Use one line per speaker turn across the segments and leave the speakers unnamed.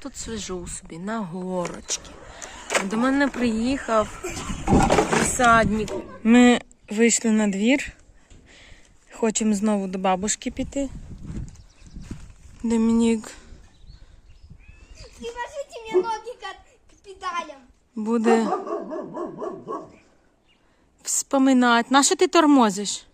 тут сижу собі на горочці. До мене приїхав посадник. Ми вийшли на двір. Хочемо знову до бабушки піти. Домінік
Привяжите мне ноги к, педалям.
буде вспоминати. На що ти тормозиш?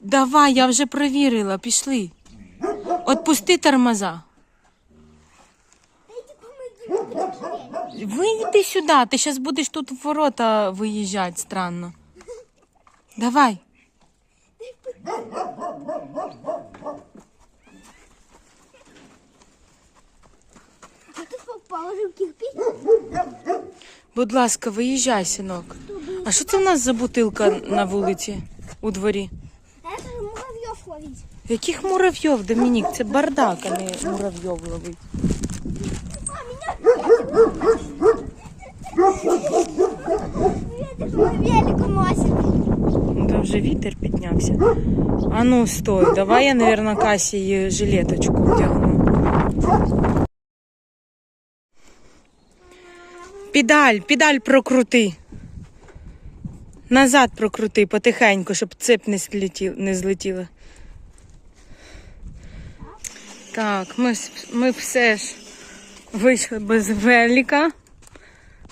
Давай, я вже перевірила, пішли. Отпусти тормоза. Вийди сюди, ти зараз будеш тут в ворота виїжджати странно. Давай. Будь ласка, виїжджай, синок. А що це в нас за бутилка на вулиці у дворі?
Же муравьев ловить.
Яких муравйов, Домінік? Це бардак, а не муравйов ловить. Там вже вітер піднявся. А ну стой, давай я, наверное, Касі її жилеточку вдягну. Педаль, педаль прокрути. Назад прокрути потихеньку, щоб цеп не, злетіла. Не злетіла. Так, ми, ми все ж вийшли без велика.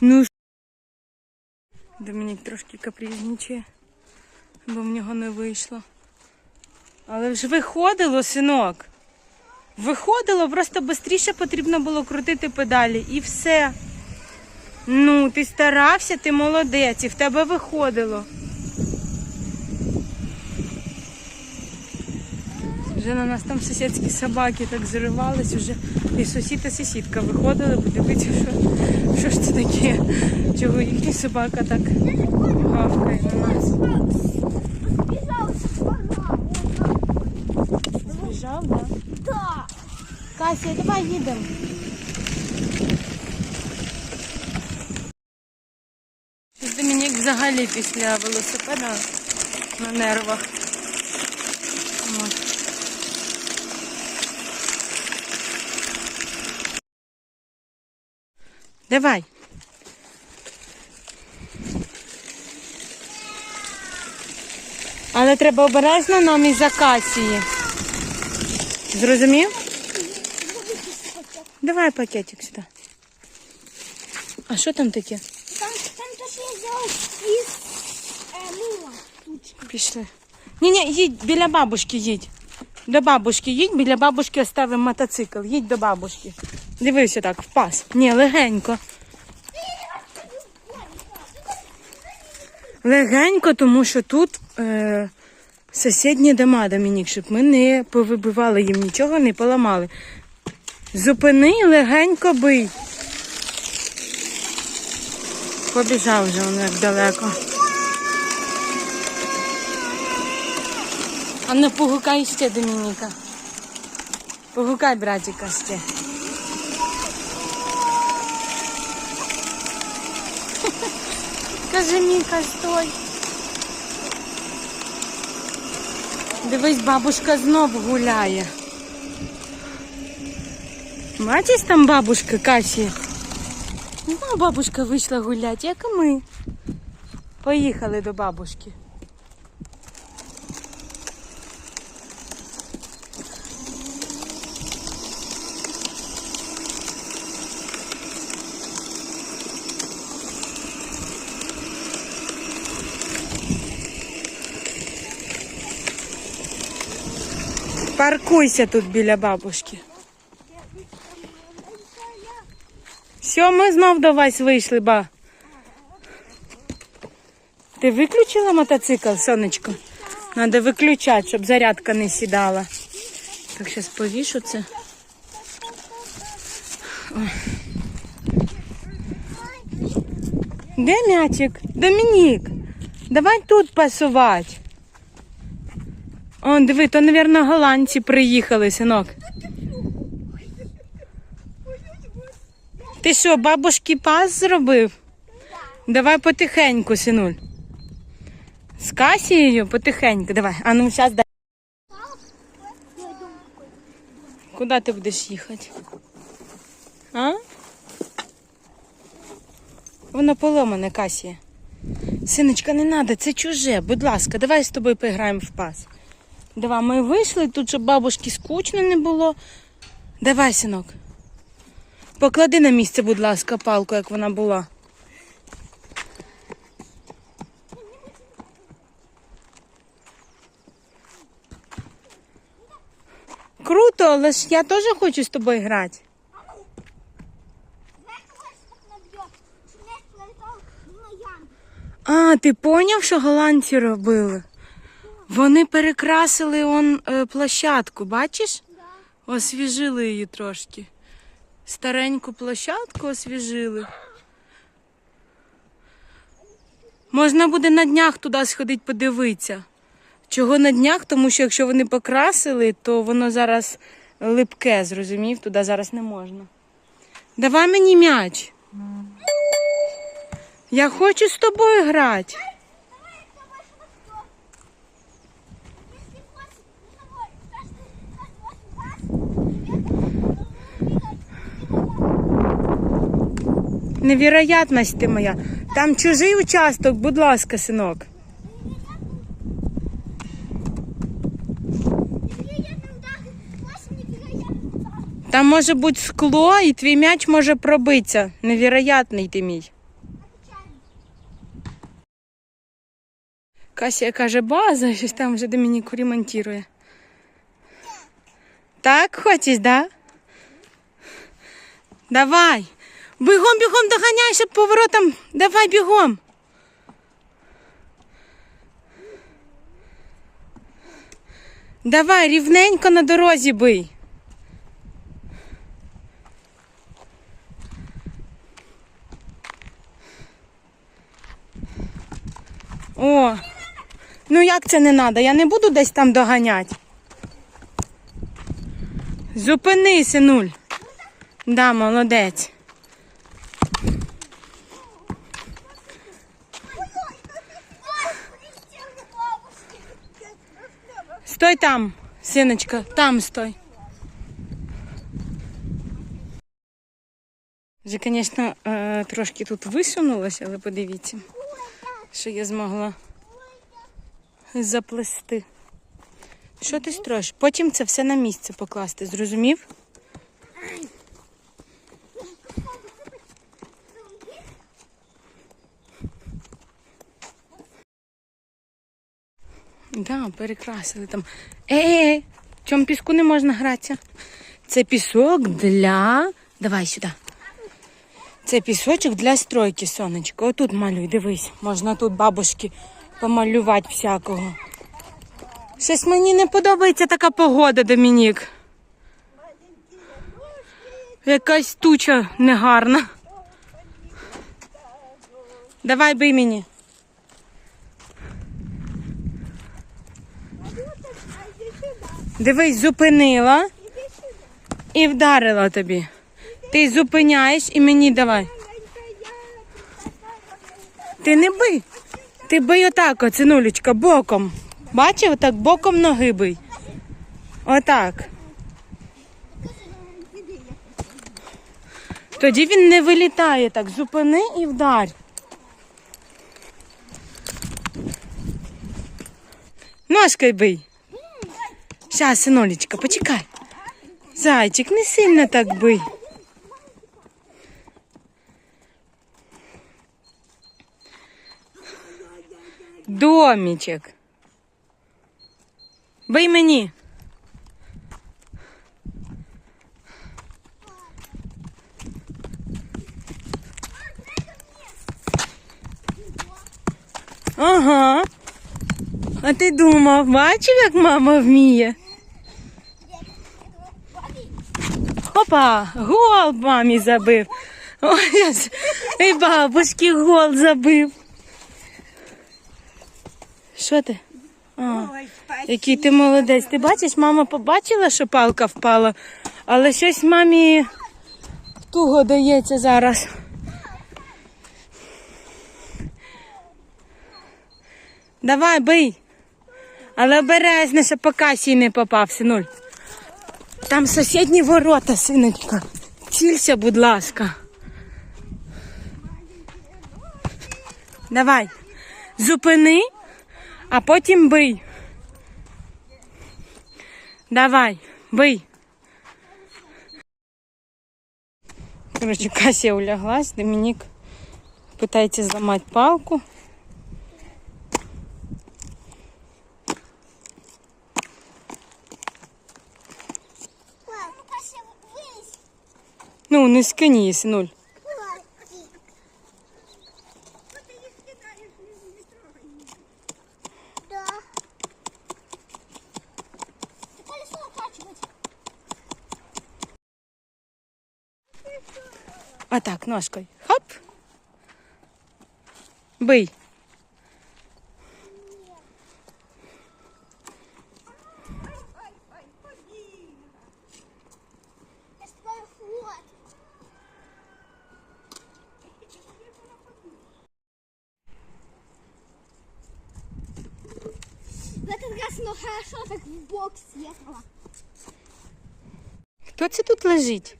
Ну, Домінік трошки капризничає, бо в нього не вийшло. Але ж виходило, синок. Виходило, просто швидше потрібно було крутити педалі і все. Ну, ти старався, ти молодець, і в тебе виходило. Вже на нас там сусідські собаки так зривались, уже і сусід і сусідка виходили, подивитися, що, що ж це таке, чого їхня собака так гавкає на нас. Збіжав, да?
Да.
Кася, давай їдемо. Домінік взагалі після велосипеда на нервах. От. Давай. Але треба обережно нам із акації. Зрозумів? Давай пакетик сюди. А що там таке?
Там, там то, что я сделал из э,
Пішли. Ні, ні, їдь біля бабушки, їдь. До бабушки їдь, біля бабушки оставимо мотоцикл. Їдь до бабушки. Дивися так, впас. Ні, легенько. Легенько, тому що тут е, сусідні дома, Домінік, щоб ми не повибивали їм нічого, не поламали. Зупини, легенько бий. Побіжав вже він як далеко. А ну погукай ще Домініка. Погукай братика ще. Каже Міка, стой. Дивись, бабушка знов гуляє. Бачиш там бабушка Касі? Ну, бабушка вийшла гуляти, як і ми. Поїхали до бабушки. Паркуйся тут біля бабушки. Все, ми знов до вас вийшли, ба. Ти виключила мотоцикл, сонечко? Надо виключати, щоб зарядка не сідала. Так, зараз повішу це. Де м'ячик? Домінік, давай тут пасувати. О, диви, то, мабуть, голландці приїхали, синок. Ти що, бабушки пас зробив? Давай потихеньку, синуль. З Касією потихеньку. Давай. А ну зараз дай. Куди ти будеш їхати? А? Воно поломане, Касія. Синочка, не треба, це чуже. Будь ласка, давай з тобою поіграємо в пас. Давай, ми вийшли тут, щоб бабушки скучно не було. Давай, синок. Поклади на місце, будь ласка, палку, як вона була. Круто, але ж я теж хочу з тобою грати. А, ти поняв, що голландці робили? Вони перекрасили он е, площадку, бачиш? Освіжили її трошки. Стареньку площадку освіжили. Можна буде на днях туди сходити подивитися. Чого на днях? Тому що якщо вони покрасили, то воно зараз липке, зрозумів, туди зараз не можна. Давай мені м'яч. Я хочу з тобою грати.
Давай, давай, швидко. Якщо хочеш, з тобою, скажи, скажи,
Невероятність ти моя. Там чужий участок, будь ласка, синок. Там може бути скло, і твій м'яч може пробитися. Невероятний ти мій. Касія каже, база, щось там вже Домініку ремонтує. Так хочеш, да? Давай. Бігом, бігом доганяй, щоб поворотом. Давай бігом. Давай, рівненько на дорозі бий. О, ну як це не треба? Я не буду десь там доганяти. Зупинися, нуль. Да, молодець. Стой там, синочка, там стой. Вже, звісно, е, трошки тут висунулася, але подивіться, що я змогла заплести. Що ти строїш? Потім це все на місце покласти, зрозумів? Да, перекрасили там. Е, в цьому піску не можна гратися. Це пісок для. Давай сюди. Це пісочок для стройки, сонечко. Отут малюй, дивись. Можна тут бабушки помалювати всякого. Щось мені не подобається така погода, Домінік. Якась туча негарна. Давай бий мені. Дивись, зупинила і вдарила тобі. Ти зупиняєш і мені давай. Ти не бий. Ти бий отак, оцинулечка, боком. Бачив, отак боком ноги бий. Отак. Тоді він не вилітає так. Зупини і вдарь. Ножкою бий. Щас, синолечка, почекай. Зайчик, не сильно так бий. Домічок. Бий мені. Ага. А ти думав, бачив, як мама вміє? Опа, гол мамі забив. Ой, і бабушки гол забив. Що ти? А, який ти молодець. Ти бачиш, мама побачила, що палка впала, але щось мамі туго дається зараз. Давай, бий. Але обережно, щоб по касі не попав, синуль. Там сусідні ворота, синочка. Цілься, будь ласка. Давай. Зупини, а потім бий. Давай, бий. Короче, Кася уляглась, Домінік питається зламати палку.
Мам, ну Кася, вылезь.
Ну, не скині, синуль.
Да. Ты колесо накачивать.
Отак, ножкою. Хоп. Бий.
В этот раз, ну хорошо, так в бок съехала.
Хто це тут лежить?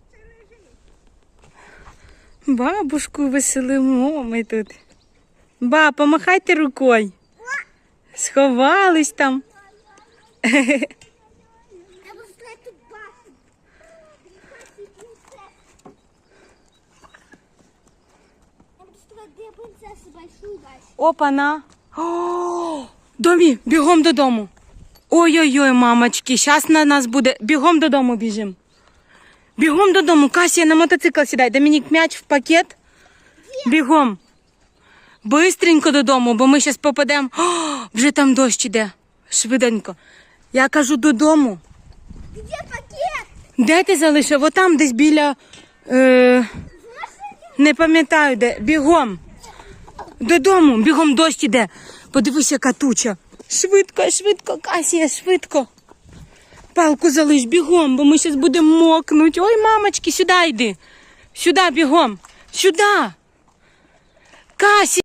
Бабушку веселимо ми тут. Ба, помахайте рукою. Сховались там.
Я буду стоять тут башню. Прекрасный принцесса. Я буду строить две принцессы, большую башню.
Опана. О, Домі, бігом додому. Ой-ой-ой, мамочки, зараз на нас буде. Бігом додому біжим. Бігом додому, Касія на мотоцикл сідай. Домінік м'яч в пакет. Бігом. Бистренько додому, бо ми зараз попадемо. О, вже там дощ іде. Швиденько. Я кажу додому.
Где пакет?
Де ти залишив? Отам десь біля. Е, не пам'ятаю де. Бігом. Додому, бігом дощ іде. Подивись, яка туча. Швидко, швидко, Касія, швидко. Палку залиш бігом, бо ми зараз будемо мокнуть. Ой, мамочки, сюди йди. Сюди бігом. Сюди. Касі.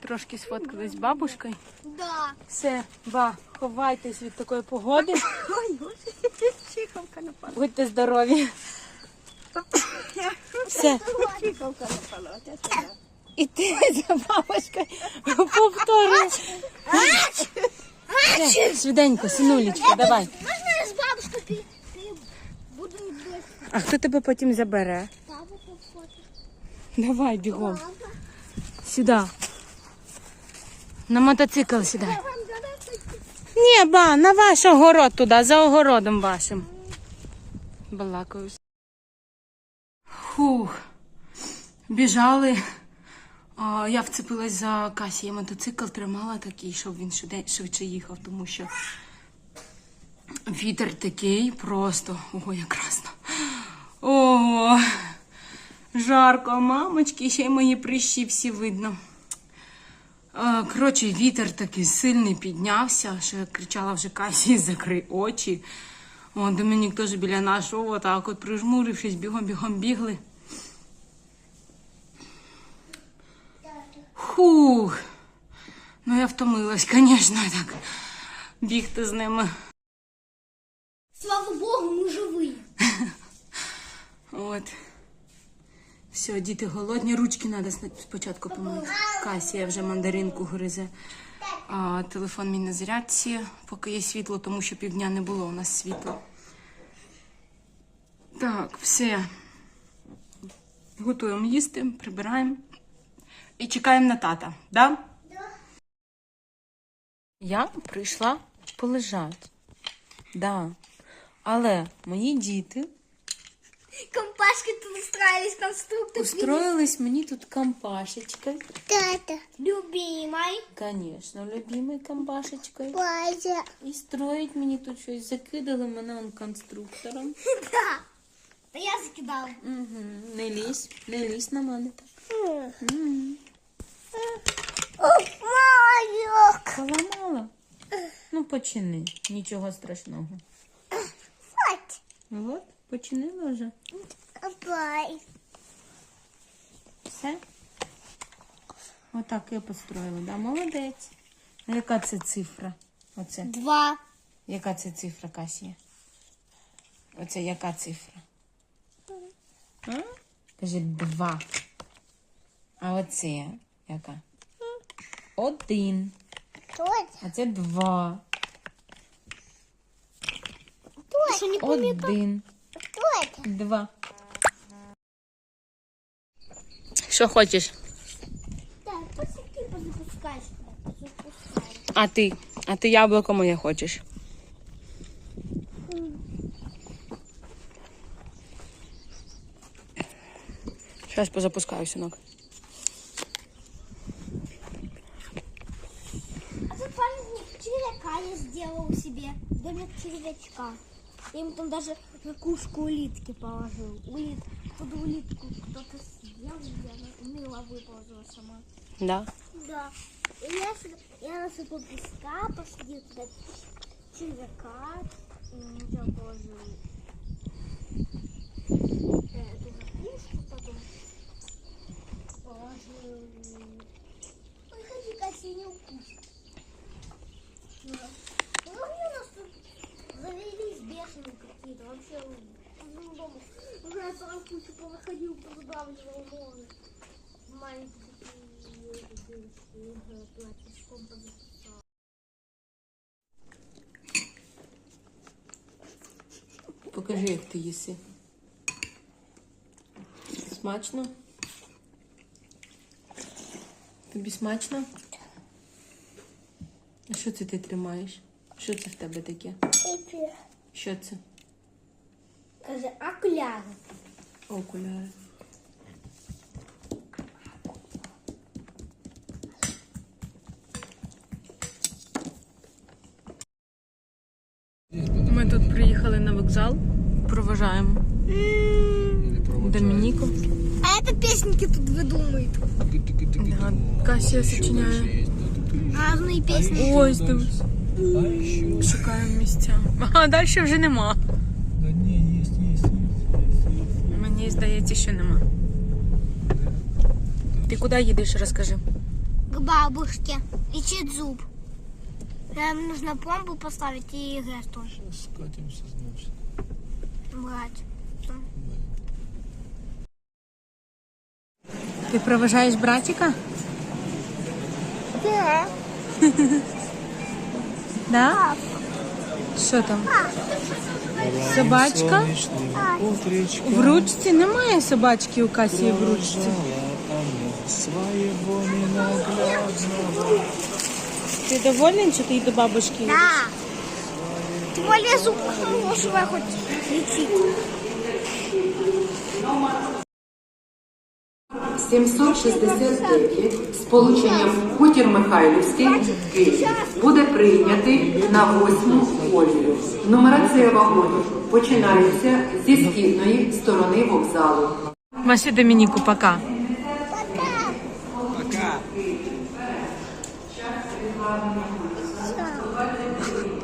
Трошки сфоткались з бабушкою.
Да.
Все, ба, ховайтесь від такої погоди.
Чихавка напала.
Будьте здорові. Все.
Чихавка напала.
І ти за бабушкою повторюєш. Все, Швиденько, синулечка, давай.
Можно я с бабушкой пере- пере- буду дочь
А хто тебе потім забере?
папу пофото?
Давай бігом. Сюди. На мотоцикл сюди.
Я вам задам
Ні, ба, на ваш огород туди, за огородом вашим. Балакаю. Фух. Біжали. Я вцепилась за касі, мотоцикл тримала такий, щоб він швидше їхав, тому що вітер такий просто. Ого, як красно. Ого. Жарко, мамочки, ще й мої прищі всі видно. Коротше, вітер такий сильний піднявся, що я кричала вже Касі, закрий очі. О, Домінік теж біля нашого, отак от прижмурившись, бігом-бігом бігли. Фух. Ну я втомилась, звісно, так. Бігти з ними.
Слава богу, мы живые.
От. Все, діти голодні, ручки треба спочатку помити. Касія вже мандаринку гризе. А, телефон мій на зарядці, поки є світло, тому що півдня не було у нас світла. Так, все. Готуємо їсти, прибираємо. І чекаємо на тата, да? Я прийшла полежати. Да. Але мої діти
Компашки тут устраивались, конструктор.
Устроилась мені тут компашечкой.
Тата. Любимый.
Конечно, любимой компашечкой.
Базя.
І строїть мені тут щось. Закидали мене он конструктором.
Да. Да я закидала.
Угу. Не лізь, не лізь на мене так.
Майок.
Поламала? Ну, почини. Нічого страшного.
Вот.
От, починила вже.
Бай.
Все. Отак я построїла, да? Молодець. А яка це цифра? Оце.
Два.
Яка це цифра, Касія? Оце яка цифра? А? Каже, два. А оце яка? Один. А це два. Один. Два. Що хочеш?
Так, позапускаешь. Запускай.
А ти? А ти яблуко моє хочеш? Зараз позапускаю, синок.
Червячка. Я ему там даже ракушку улитки положил. Улит, под улитку кто-то съел, и она умела выползла сама.
Да.
Да. И я, я насыпал песка, посадил туда червяка, туда положил э, эту потом положил... Ой, ходи, Катя, не бешеные какие-то, вообще в одном доме. Уже я сам кучу повыходил, позадавливал море. Маленькие девочки, уже платьишком позаписала.
Покажи, як ти їси. Смачно? Тобі смачно? А що це ти тримаєш? Що це в тебе таке?
Эпи.
Що це?
Скажи, окуляри.
Окуляри. Ми тут приїхали на вокзал, проважаємо Домініку.
А это песенки тут выдумают.
Да, Касія сочиняє.
Разные песни.
Ось дивись,
Еще?
шукаємо місця. А далі вже нема.
Да не, есть, есть, есть, есть, есть.
Мені здається, що нема. Ти куди їдеш, розкажи.
К бабушке. Лечить зуб. Нам нужно пломбу поставить и газ тоже
Сейчас скатимся, значит.
брать.
Ти проважаєш братика?
Да.
Да? Що там? Собачка? В ручці немає собачки у Касії в ручці. Ти довольний, що ти й до бабушки?
Да. Тем более зуб хорошего хоть летит.
769 з полученням Хутір Михайлівський Київ буде прийнятий на восьму колію. Нумерація вагонів починається зі східної сторони вокзалу.
Маші Домініку, пока.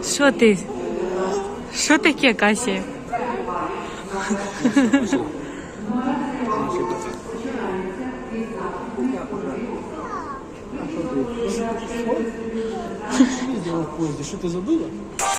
Що ти? Що таке, Касія?
Поезде, что ты забыла?